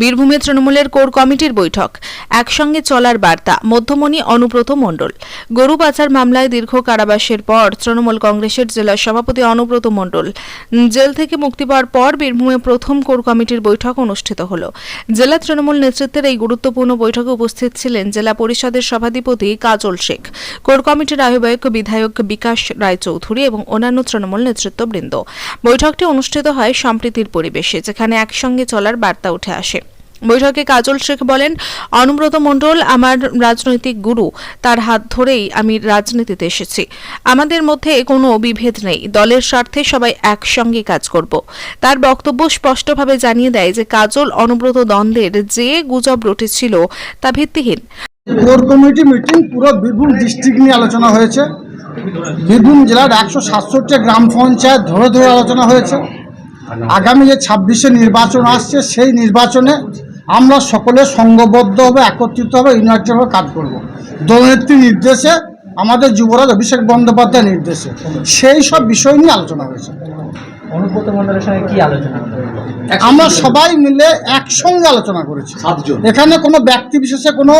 বীরভূমে তৃণমূলের কোর কমিটির বৈঠক। একসঙ্গে চলার বার্তা, মধ্যমণি অনুব্রত মণ্ডল। গরু পাচার মামলায় দীর্ঘ কারাবাসের পর তৃণমূল কংগ্রেসের জেলা সভাপতি অনুব্রত মণ্ডল। জেল থেকে মুক্তি পাওয়ার পর বীরভূমে প্রথম কোর কমিটির বৈঠক অনুষ্ঠিত হল। জেলা তৃণমূল নেতৃত্বের এই গুরুত্বপূর্ণ বৈঠকে উপস্থিত ছিলেন জেলা পরিষদের সভাধিপতি কাজল শেখ, কোর কমিটির আহ্বায়ক বিধায়ক বিকাশ রায়চৌধুরী এবং অন্যান্য তৃণমূল নেতৃত্ববৃন্দ। বৈঠকটি অনুষ্ঠিত হয় সম্প্রীতির পরিবেশে, যেখানে একসঙ্গে চলার বার্তা উঠে আসে। বৈঠকে কাজল শেখ বলেন, অনুব্রত মণ্ডল আমার রাজনৈতিক গুরু। তার হাত ধরেই আমি রাজনীতিতে এসেছি। আমাদের মধ্যে কোনো বিভেদ নেই। দলের স্বার্থে সবাই একসঙ্গে কাজ করব। তার বক্তব্য স্পষ্টভাবে জানিয়ে দেয় যে, কাজল অনুব্রত দ্বন্দ্বের যে গুজব রটেছিল তা ভিত্তিহীন। কোর কমিটি মিটিং পুরো বীরভূম ডিস্ট্রিক্ট নিয়ে আলোচনা হয়েছে। বীরভূম জেলার একশো সাতষট্টি গ্রাম পঞ্চায়েত ধরে ধরে আলোচনা হয়েছে। আগামী যে ছাব্বিশে নির্বাচন আসছে, সেই নির্বাচনে আমরা সকলে সংঘবদ্ধ হবে একত্রিত হবে ইউনাইটেড কাজ করব। দলনেত্রীর নির্দেশে আমাদের যুবরাজ অভিষেক বন্দ্যোপাধ্যায়ের নির্দেশে। সেই সব বিষয় নিয়ে আলোচনা হয়েছে। অনুব্রত মন্ডলের সঙ্গে কি আলোচনা? আমরা সবাই মিলে একসঙ্গে আলোচনা করেছি। এখানে কোনো ব্যক্তি বিশেষে কোনো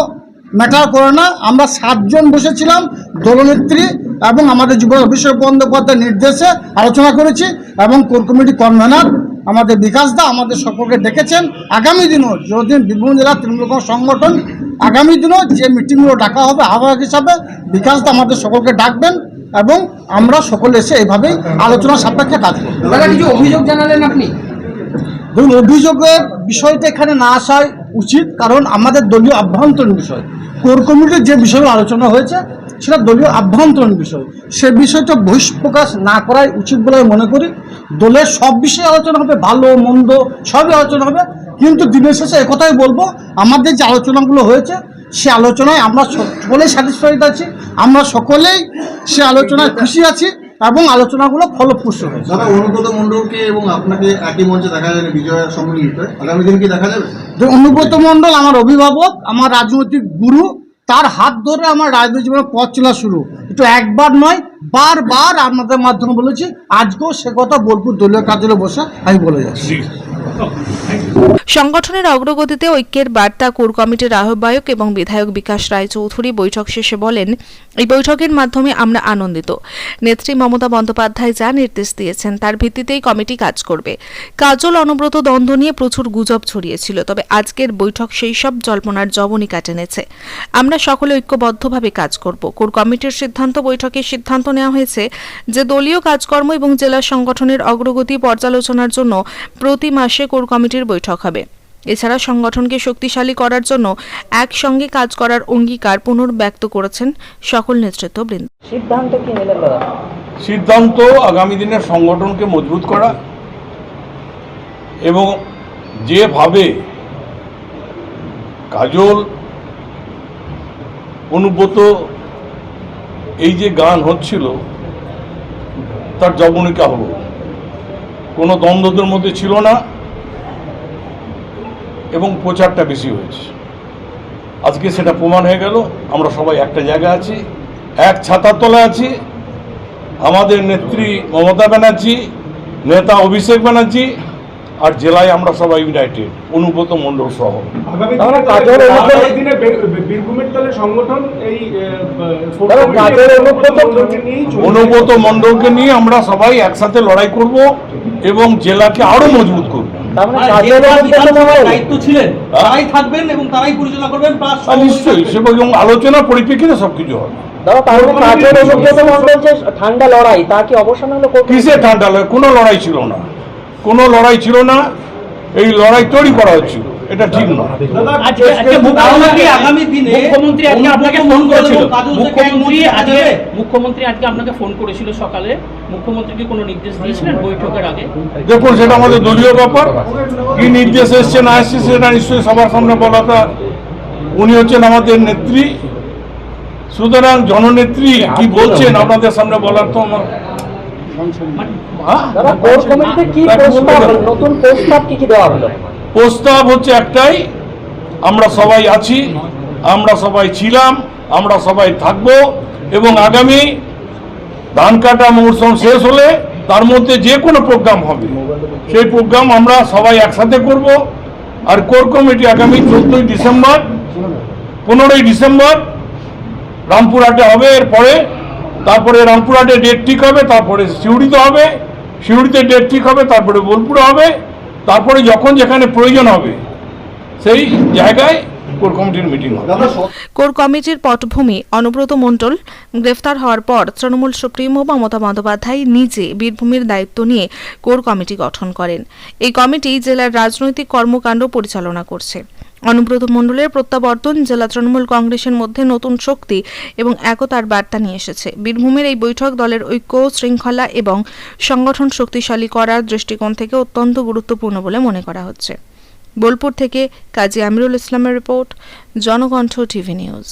ম্যাটার করে না। আমরা সাতজন বসেছিলাম দলনেত্রী এবং আমাদের যুবরাজ অভিষেক বন্দ্যোপাধ্যায়ের নির্দেশে আলোচনা করেছি এবং কোর কমিটি কনভেনার আমাদের বিকাশ দা আমাদের সকলকে ডেকেছেন। আগামী দিনও যদিন বীরভূম জেলা তৃণমূল কংগ্রেস সংগঠন আগামী দিনও যে মিটিংগুলো ডাকা হবে আহ্বায়ক হিসাবে বিকাশ দা আমাদের সকলকে ডাকবেন এবং আমরা সকলে এসে এইভাবেই আলোচনা সাপেক্ষে কাজ করব। কিছু অভিযোগ জানালেন আপনি? ধরুন অভিযোগের বিষয়টা এখানে না আসাই উচিত, কারণ আমাদের দলীয় আভ্যন্তরীণ বিষয়। কোর কমিটির যে বিষয়গুলো আলোচনা হয়েছে, সেটা দলীয় আভ্যন্তরীণ বিষয়। সে বিষয়টা বহিষ্প্রকাশ না করাই উচিত বলে মনে করি। দলের সব বিষয়ে আলোচনা হবে, ভালো, মন্দ, সবই আলোচনা হবে। কিন্তু দিনের শেষে একথাই বলব, আমাদের যে আলোচনাগুলো হয়েছে, সে আলোচনায় আমরা সকলেই স্যাটিসফাইড আছি। আমরা সকলেই সে আলোচনায় খুশি আছি। এবং আলোচনাগুলো ফলপ্রসূ হয়েছে দাদা অনুব্রত মণ্ডলকে এবং আপনাকে একই মঞ্চে দেখা যাবে বিজয় সম্মিলিত। আগামী দিন কি দেখা যাবে? যে অনুব্রত মণ্ডল আমার অভিভাবক আমার রাজনৈতিক গুরু তার হাত ধরে আমার রাজনৈতিক জীবনে পথ চলা শুরু। একটু একবার নয় বারবার আপনাদের মাধ্যমে বলেছি আজকেও সে কথা বোলপুর দলীয় কার্যালয়ে বসে আমি বলে যাচ্ছি। সংগঠনের অগ্রগতিতে ঐক্যের বার্তা কোর কমিটির আহ্বায়ক এবং বিধায়ক বিকাশ রায় চৌধুরী বৈঠক শেষে বলেন, এই বৈঠকের মাধ্যমে আমরা আনন্দিত। নেত্রী মমতা বন্দ্যোপাধ্যায় যা নির্দেশ দিয়েছেন তার ভিত্তিতেই কমিটি কাজ করবে। কাজল অনুব্রত দ্বন্দ্ব নিয়ে প্রচুর গুজব ছড়িয়েছিল, তবে আজকের বৈঠক সেই সব জল্পনার জবনিকা টেনেছে আমরা সকলে ঐক্যবদ্ধভাবে কাজ করব। কোর কমিটির সিদ্ধান্ত বৈঠকে সিদ্ধান্ত নেওয়া হয়েছে যে দলীয় কাজকর্ম এবং জেলা সংগঠনের অগ্রগতি পর্যালোচনার জন্য প্রতি মাসে কোর কমিটির বৈঠক হবে। এছাড়া সংগঠনকে শক্তিশালী করার জন্য একসঙ্গে কাজ করার অঙ্গীকার পুনর্ব্যক্ত করেছেন সকল নেতৃত্ববৃন্দ। সিদ্ধান্ত কি সিদ্ধান্ত আগামী দিনের সংগঠনকে মজবুত করা এবং যেভাবে কাজল অনুব্রত এই যে গান হচ্ছিল তার জবনিকা হলো। কোনো দ্বন্দ্বদের মধ্যে ছিল না। এবং প্রচারটা বেশি হয়েছে। আজকে সেটা প্রমাণ হয়ে গেল আমরা সবাই একটা জায়গায় আছি এক ছাতার তলায় আছি আমাদের নেত্রী মমতা ব্যানার্জি নেতা অভিষেক ব্যানার্জি আর জেলায় আমরা সবাই ইউনাইটেড অনুব্রত মণ্ডল সহ। অনুব্রত মণ্ডলকে নিয়ে আমরা সবাই একসাথে লড়াই করব এবং জেলাকে আরও মজবুত করব। মানে দায়িত্ব ছিলেন তারাই থাকবেন এবং তারাই পরিচালনা করবেন প্লাস নিশ্চয়ই। এবং আলোচনা পরিপ্রেক্ষিতে সবকিছু হবে। মানে ঠান্ডা লড়াই তা কি অবসান হলো কোর কিসে ঠান্ডা লড়াই? কোনো লড়াই ছিল না। কোনো লড়াই ছিল না। এই লড়াই তৈরি করা হচ্ছিল। এটা ঠিক নয় দাদা, আজকে আজকে মুখ্যমন্ত্রী আগামী দিনে মুখ্যমন্ত্রী আজকে আপনাকে ফোন করেছিল এবং কাজল থেকে মুখ্যমন্ত্রী আজকে মুখ্যমন্ত্রী আজকে আপনাকে ফোন করেছিল সকালে। মুখ্যমন্ত্রীকে কোনো নির্দেশ দিয়েছিলেন বৈঠকের আগে? দেখুন সেটা আমাদের দলীয় ব্যাপার। কি নির্দেশ এসছে না এসছে সেটা নিশ্চয়ই সবার সামনে বলাটা উনি হচ্ছেন আমাদের নেত্রী। সুতরাং জননেত্রী কি বলছেন আপনাদের সামনে বলার তো আমার প্রস্তাব? হলো? প্রস্তাব হচ্ছে একটাই আমরা সবাই আছি আমরা সবাই ছিলাম আমরা সবাই থাকব এবং আগামী ধান কাটা মৌসুম শেষ হলে তার মধ্যে যে কোনো প্রোগ্রাম হবে। সেই প্রোগ্রাম আমরা সবাই একসাথে করব। আর কোর কমিটি আগামী চোদ্দই ডিসেম্বর পনেরোই ডিসেম্বর রামপুরহাটে হবে। এরপরে তারপরে রামপুরহাটে ডেট ঠিক হবে তারপরে সিউড়িতে হবে সিউড়িতে ডেট ঠিক হবে তারপরে বোলপুরে হবে তারপরে যখন যেখানে প্রয়োজন হবে সেই জায়গায় কোর কমিটির মিটিং হবে। কোর কমিটির পটভূমি অনুব্রত মণ্ডল গ্রেফতার হওয়ার পর তৃণমূল সুপ্রিমো মমতা বন্দ্যোপাধ্যায় নিজে বীরভূমের দায়িত্ব নিয়ে কোর কমিটি গঠন করেন। এই কমিটি জেলার রাজনৈতিক কর্মকাণ্ড পরিচালনা করছে। অনুব্রত মণ্ডলের প্রত্যাবর্তন জেলা তৃণমূল কংগ্রেসের মধ্যে নতুন শক্তি এবং একতার বার্তা নিয়ে এসেছে। বীরভূমের এই বৈঠক দলের ঐক্য, শৃঙ্খলা এবং সংগঠন শক্তিশালী করার দৃষ্টিকোণ থেকে অত্যন্ত গুরুত্বপূর্ণ বলে মনে করা হচ্ছে। বোলপুর থেকে কাজী আমিরুল ইসলামের রিপোর্ট, জনকণ্ঠ টিভি নিউজ।